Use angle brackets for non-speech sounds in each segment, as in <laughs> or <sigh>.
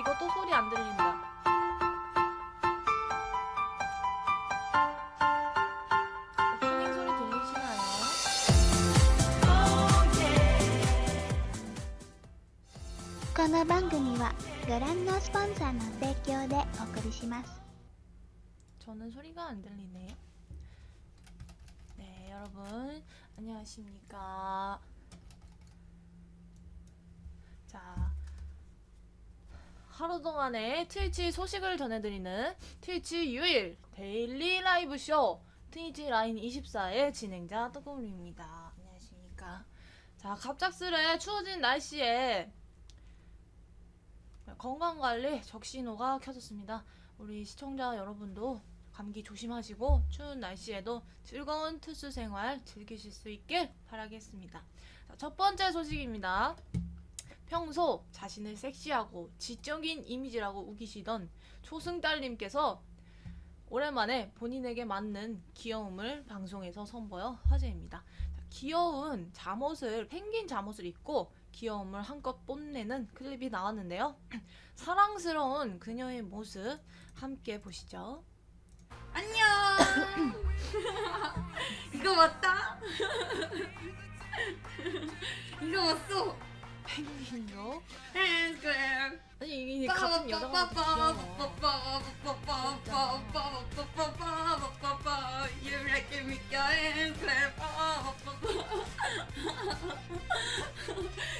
이거 또 소리 안 들린다. 오프닝 소리 들리시나요? この番組はご覧のスポンサーの提供でお送りします 저는 소리가 안 들리네요. 네, 여러분 안녕하십니까? 자, 하루 동안의 트위치 소식을 전해드리는 트위치 유일 데일리 라이브 쇼 트위치 라인 24의 진행자 뜨거울입니다. 안녕하십니까? 자, 갑작스레 추워진 날씨에 건강관리 적신호가 켜졌습니다. 우리 시청자 여러분도 감기 조심하시고 추운 날씨에도 즐거운 투수 생활 즐기실 수 있길 바라겠습니다. 자, 첫 번째 소식입니다. 평소 자신을 섹시하고 지적인 이미지라고 우기시던 초승달님께서 오랜만에 본인에게 맞는 귀여움을 방송에서 선보여 화제입니다. 자, 귀여운 잠옷을 펭귄 잠옷을 입고 귀여움을 한껏 뽐내는 클립이 나왔는데요. <clears throat> 사랑스러운 그녀의 모습 함께 보시죠. 안녕. <laughs> 이거 맞다. <laughs> 이거 맞어. 펭귄요? 핸드크림. 아니 이게 같은 여자가.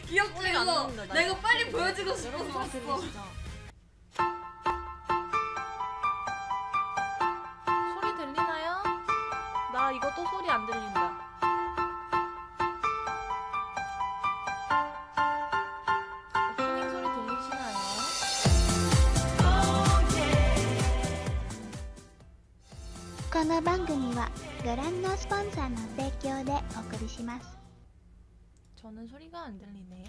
귀엽지 이거. 내가. 빨리 보여주고 여러분 싶어서 왔어. 소리 들리나요? 나 이거 또 소리 안 들린다. スポンサーの提供でお送りします 저는 소리가 안 들리네요.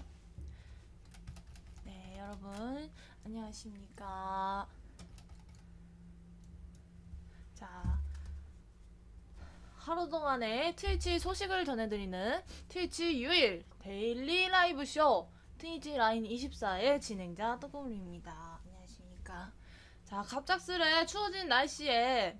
네, 여러분 안녕하십니까? 자, 하루 동안의 트위치 소식을 전해드리는 트위치 유일 데일리 라이브 쇼 트위치 라인 24의 진행자 뜨거울입니다. 안녕하십니까? 자, 갑작스레 추워진 날씨에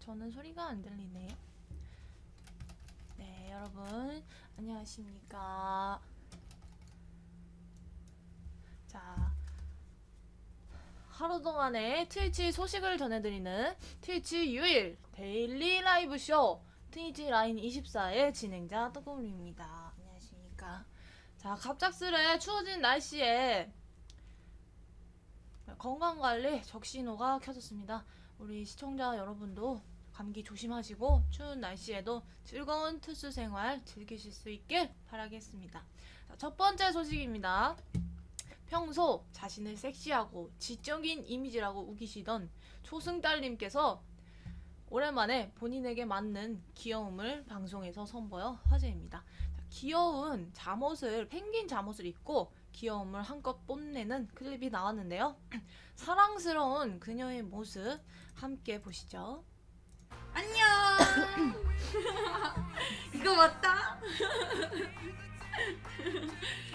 저는 소리가 안 들리네요. 네, 여러분 안녕하십니까? 자, 하루 동안의 트위치 소식을 전해드리는 트위치 유일 데일리 라이브 쇼 트위치 라인 24의 진행자 뜨거울입니다. 안녕하십니까? 자, 갑작스레 추워진 날씨에 건강관리 적신호가 켜졌습니다. 우리 시청자 여러분도 감기 조심하시고 추운 날씨에도 즐거운 투수 생활 즐기실 수 있길 바라겠습니다. 자, 첫 번째 소식입니다. 평소 자신을 섹시하고 지적인 이미지라고 우기시던 초승달님께서 오랜만에 본인에게 맞는 귀여움을 방송에서 선보여 화제입니다. 자, 귀여운 잠옷을 펭귄 잠옷을 입고 귀여움을 한껏 뽐내는 클립이 나왔는데요. <clears throat> 사랑스러운 그녀의 모습 함께 보시죠. 안녕. <laughs> 이거 맞다. <laughs>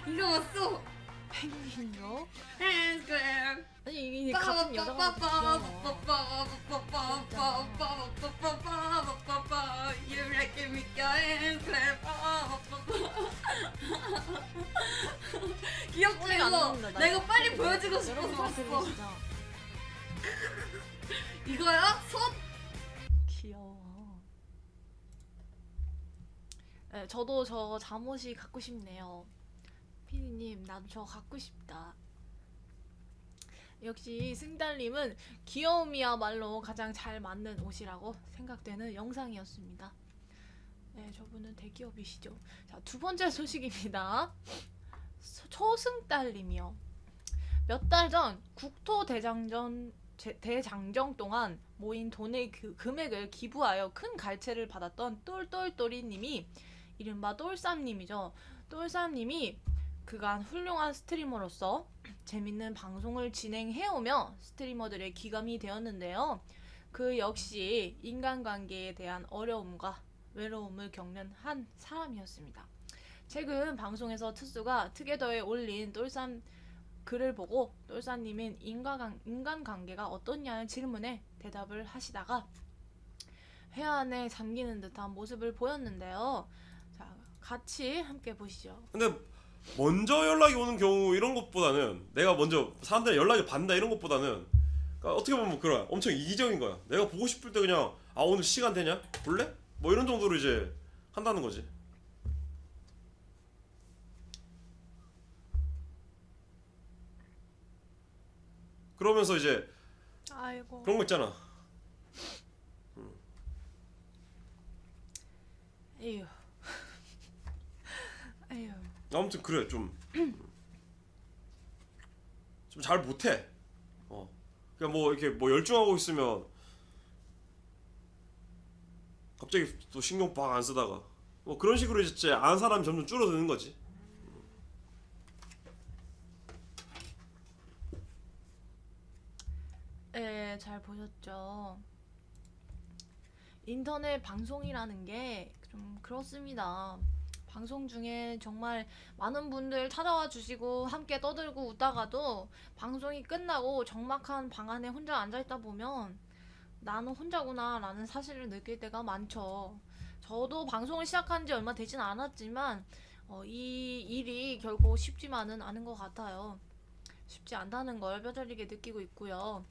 이거 맞어. 펭귄요? 핸드크림. 아니 이게 같은 여자가. You like me, 핸드크림. 귀엽지 소리가 안 이거. 나온다, 나 내가 이거. 빨리 보여주고 싶어서 여러분 왔어. <laughs> 이거야? 손? 네, 저도 저 잠옷이 갖고 싶네요. 피디님, 나도 저 갖고 싶다. 역시 승달님은 귀여움이야말로 가장 잘 맞는 옷이라고 생각되는 영상이었습니다. 네, 저분은 대기업이시죠. 자, 두 번째 소식입니다. 소- 초승달님이요. 몇 달 전 국토 대장전 제- 대장정 동안 모인 돈의 그 금액을 기부하여 큰 갈채를 받았던 똘똘똘이님이 이른바 똘쌈님이죠. 똘쌈님이 그간 훌륭한 스트리머로서 재밌는 방송을 진행해오며 스트리머들의 기감이 되었는데요. 그 역시 인간관계에 대한 어려움과 외로움을 겪는 한 사람이었습니다. 최근 방송에서 트수가 특에더에 올린 똘쌈 글을 보고 똘쌈님은 인간, 인간관계가 어떻냐는 질문에 대답을 하시다가 회한에 잠기는 듯한 모습을 보였는데요. 자, 같이 함께 보시죠. 근데 먼저 연락이 오는 경우 이런 것보다는 내가 먼저 사람들의 연락을 받는다 이런 것보다는 그러니까 어떻게 보면 그런 엄청 이기적인 거야. 내가 보고 싶을 때 그냥 아 오늘 시간 되냐? 볼래? 뭐 이런 정도로 이제 한다는 거지. 그러면서 이제 아이고. 그런 거 있잖아. 에휴. 에휴. 아무튼 그래 좀 좀 잘 못해. 어. 그냥 뭐 이렇게 뭐 열중하고 있으면 갑자기 또 신경 막안 쓰다가 뭐 그런 식으로 이제 아는 사람이 점점 줄어드는 거지. 네, 잘 보셨죠. 인터넷 방송이라는 게 좀 그렇습니다. 방송 중에 정말 많은 분들 찾아와 주시고 함께 떠들고 웃다가도 방송이 끝나고 적막한 방 안에 혼자 앉아있다 보면 나는 혼자구나 라는 사실을 느낄 때가 많죠. 저도 방송을 시작한 지 얼마 되진 않았지만 어, 이 일이 결코 쉽지만은 않은 것 같아요. 쉽지 않다는 걸 뼈저리게 느끼고 있고요.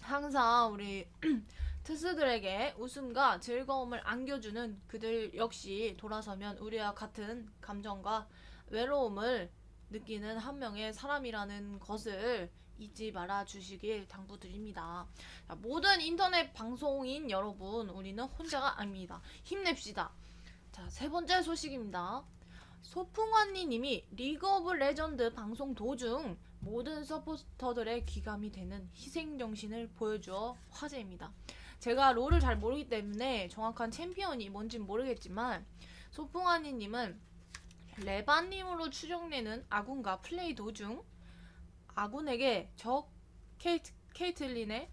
항상 우리 <clears throat> 트스들에게 웃음과 즐거움을 안겨주는 그들 역시 돌아서면 우리와 같은 감정과 외로움을 느끼는 한 명의 사람이라는 것을 잊지 말아 주시길 당부드립니다. 자, 모든 인터넷 방송인 여러분, 우리는 혼자가 아닙니다. 힘냅시다. 자, 세 번째 소식입니다. 소풍환니 님이 리그 오브 레전드 방송 도중 모든 서포터들의 귀감이 되는 희생정신을 보여주어 화제입니다. 제가 롤을 잘 모르기 때문에 정확한 챔피언이 뭔진 모르겠지만 소풍환니님은 레바님으로 추정되는 아군과 플레이 도중 아군에게 적 케이트, 케이틀린의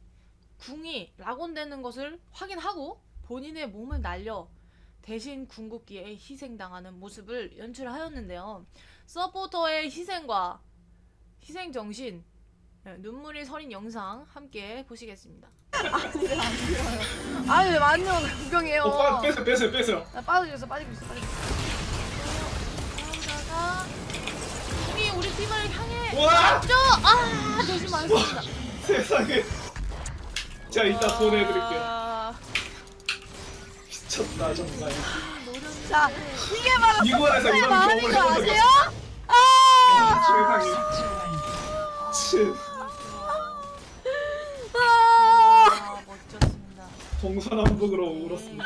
궁이 락온되는 것을 확인하고 본인의 몸을 날려 대신 궁극기에 희생당하는 모습을 연출하였는데요. 서포터의 희생과 희생 정신, 네, 눈물이 서린 영상 함께 보시겠습니다. 아니 완전 구경해요. 오빠 뺏어 뺏어 뺏어. 나 빠지고 있어, 빠지고 있어, 빠지고 있어. 그러다가 이미 우리 팀을 향해 우와! 왔죠. 아 많습니다. 세상에. 자 이따 보내드릴게요. 아, 미쳤다 정말. 자 이게 바로 이거에서 이런 마음인 경험을 거 해본 적이 아세요? 없어 세상에. 치 동서남북으로 울었습니다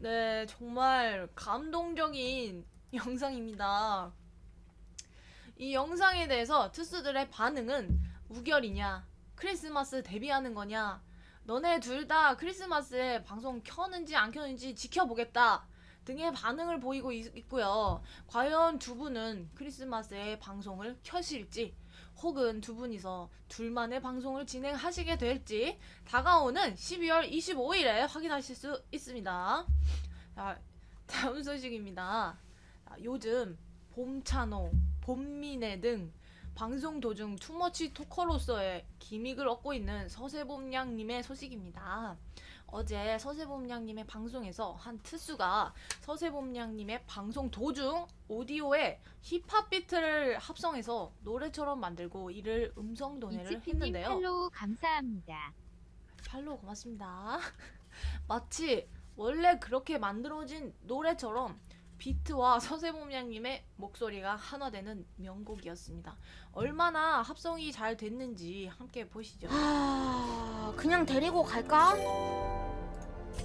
네, 정말 감동적인 영상입니다. 이 영상에 대해서 투수들의 반응은 우결이냐, 크리스마스 데뷔하는 거냐, 너네 둘 다 크리스마스에 방송 켜는지 안 켜는지 지켜보겠다 등의 반응을 보이고 있, 있고요. 과연 두 분은 크리스마스에 방송을 켜실지, 혹은 두 분이서 둘만의 방송을 진행하시게 될지 다가오는 12월 25일에 확인하실 수 있습니다. 자, 다음 소식입니다. 자, 요즘 봄찬호, 봄미네 등 방송 도중 투머치 토커로서의 기믹을 얻고 있는 서세범 양님의 소식입니다. 어제 서세범양님의 방송에서 한 트수가 서세범양님의 방송 도중 오디오에 힙합 비트를 합성해서 노래처럼 만들고 이를 음성 도내를 이치피님 했는데요. 팔로우 감사합니다. 팔로우 고맙습니다. <laughs> 마치 원래 그렇게 만들어진 노래처럼 비트와 서세범양님의 목소리가 하나되는 명곡이었습니다. 얼마나 합성이 잘 됐는지 함께 보시죠. 아, 그냥 데리고 갈까?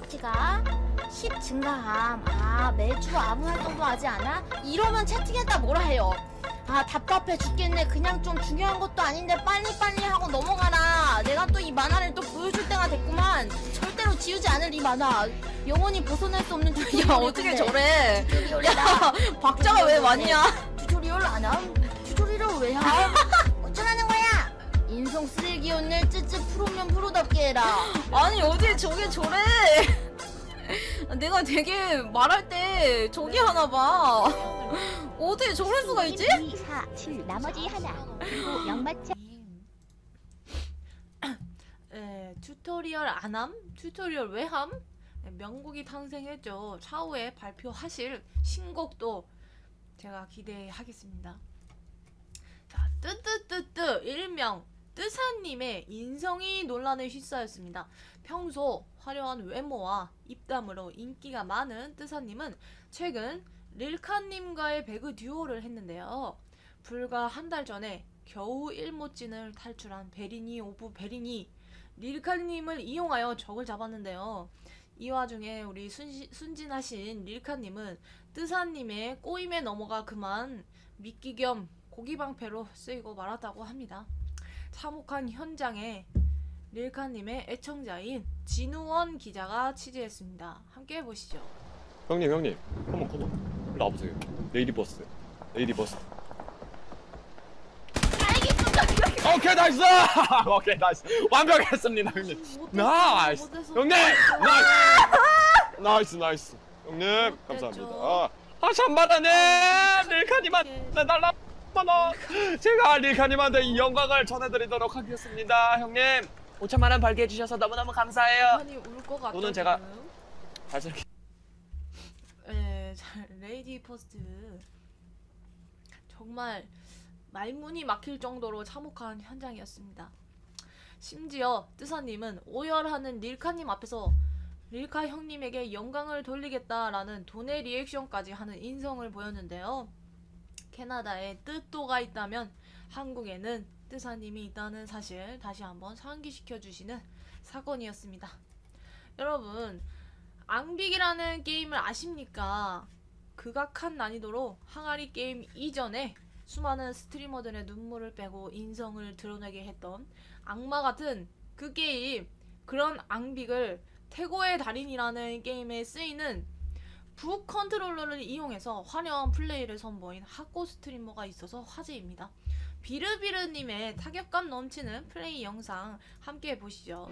제가 힙 증가함. 아, 매주 아무 활동도 하지 않아? 이러면 채팅했다 뭐라 해요? 아, 답답해 죽겠네. 그냥 좀 중요한 것도 아닌데 빨리빨리 하고 넘어가라. 내가 또 이 만화를 또 보여줄 때가 됐구만. 절대로 지우지 않을 이 만화. 영원히 벗어날 수 없는 튜토리얼. 야 어떻게 저래? 튜토리얼이다. 박자가 왜 많냐? 튜토리얼 안 함? 튜토리얼 왜 함? <laughs> 어쩌라는 거야? 인성 쓰레기 오늘 쯔쯔 프로면 프로답게 해라. 아니 어디 저게 저래? 내가 되게 말할 때 저기 하나 봐. 어떻게 저럴 수가 있지? 2, 4, 7 나머지 하나 그리고 영마차 네, 튜토리얼 안함? 튜토리얼 왜함? 네, 명곡이 탄생했죠. 차후에 발표하실 신곡도 제가 기대하겠습니다. 자, 뜨뜨뜨뜨 일명 뜨사님의 인성이 논란을 휩싸였습니다. 평소 화려한 외모와 입담으로 인기가 많은 뜨사님은 최근 릴카님과의 배그 듀오를 했는데요. 불과 한 달 전에 겨우 일모진을 탈출한 베리니 오브 베리니 릴카님을 이용하여 적을 잡았는데요. 이 와중에 우리 순시, 순진하신 릴카님은 뜨사님의 꼬임에 넘어가 그만 미끼 겸 고기방패로 쓰이고 말았다고 합니다. 참혹한 현장에 릴카님의 애청자인 진우원 기자가 취재했습니다. 함께 해보시죠. 형님 형님 컴온 컴온 일로 와보세요 레이디 버스 레이디 버스 오케이 나이스! <laughs> 오케이 나이스. 완벽했습니다 형님. 나이스. 형님! 나이스. 나이스 나이스. 형님 감사합니다. 아, 아 참말하네 릴카님한테 달라 만원 제가 릴카님한테 이 영광을 전해드리도록 하겠습니다 형님. 5천만 원 벌게 해주셔서 너무너무 감사해요. 아니 울것 제가- 지금. 발전 네, 잘 레이디 퍼스트. 정말 말문이 막힐 정도로 참혹한 현장이었습니다. 심지어 뜨사님은 오열하는 릴카님 앞에서 릴카 형님에게 영광을 돌리겠다라는 돈의 리액션까지 하는 인성을 보였는데요. 캐나다에 뜻도가 있다면 한국에는 뜨사님이 있다는 사실 다시 한번 상기시켜 주시는 사건이었습니다. 여러분 앙빅이라는 게임을 아십니까? 극악한 난이도로 항아리 게임 이전에 수많은 스트리머들의 눈물을 빼고 인성을 드러내게 했던 악마 같은 그 게임 그런 앙빅을 태고의 달인이라는 게임에 쓰이는 북 컨트롤러를 이용해서 화려한 플레이를 선보인 학고 스트리머가 있어서 화제입니다. 비르비르님의 타격감 넘치는 플레이 영상 함께 보시죠.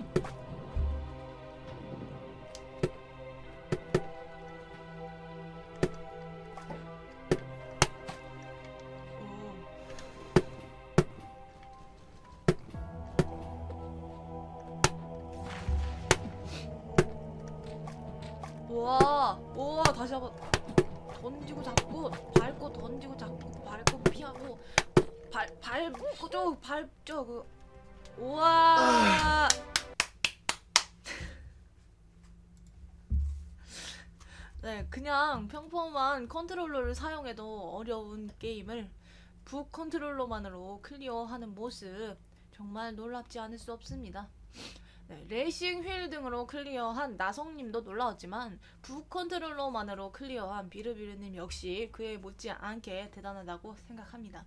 발 밟고 저 밟죠 그 우와. 네, 그냥 평범한 컨트롤러를 사용해도 어려운 게임을 북 컨트롤러만으로 클리어하는 모습 정말 놀랍지 않을 수 없습니다. 네, 레이싱 휠 등으로 클리어한 나성님도 놀라웠지만 북 컨트롤러만으로 클리어한 비르비르님 역시 그에 못지않게 대단하다고 생각합니다.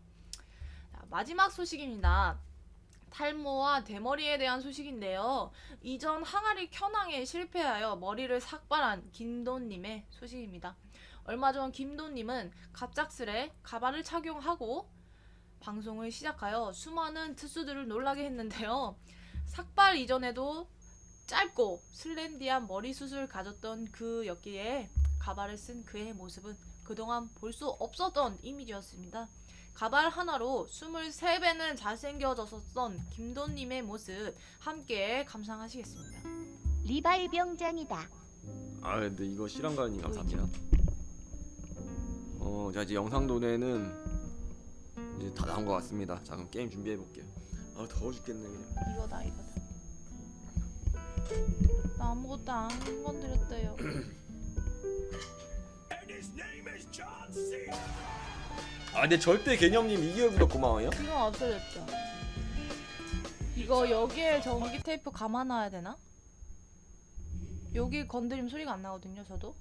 자, 마지막 소식입니다. 탈모와 대머리에 대한 소식인데요. 이전 항아리 켜낭에 실패하여 머리를 삭발한 김도님의 소식입니다. 얼마 전 김도님은 갑작스레 가발을 착용하고 방송을 시작하여 수많은 특수들을 놀라게 했는데요. 삭발 이전에도 짧고 슬렌디한 머리숱을 가졌던 그였기에 가발을 쓴 그의 모습은 그동안 볼 수 없었던 이미지였습니다. 가발 하나로 23배는 잘생겨졌었던 김도님의 모습 함께 감상하시겠습니다. 리발 병장이다 아 근데 이거 실황가님 감사합니다. 어, 자 이제 영상 도내는 이제 다 나온 것 같습니다. 자 그럼 게임 준비해 볼게요. 아 더워 죽겠네 그냥. 이거다 이거다. 나 아무것도 안 건드렸대요. <clears throat> 아 근데 절대 개념님 이기어도 고마워요. 지금 없어졌죠. 이거 여기에 전기 테이프 감아놔야 되나? 여기 건드림 소리가 안 나거든요, 저도.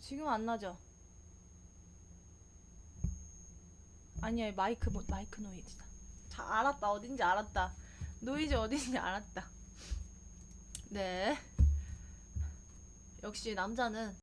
지금 안 나죠? 아니야, 마이크 뭐- 마이크 노이즈다. 자, 알았다. 어딘지 알았다. 노이즈 어딘지 알았다. 네. 역시 남자는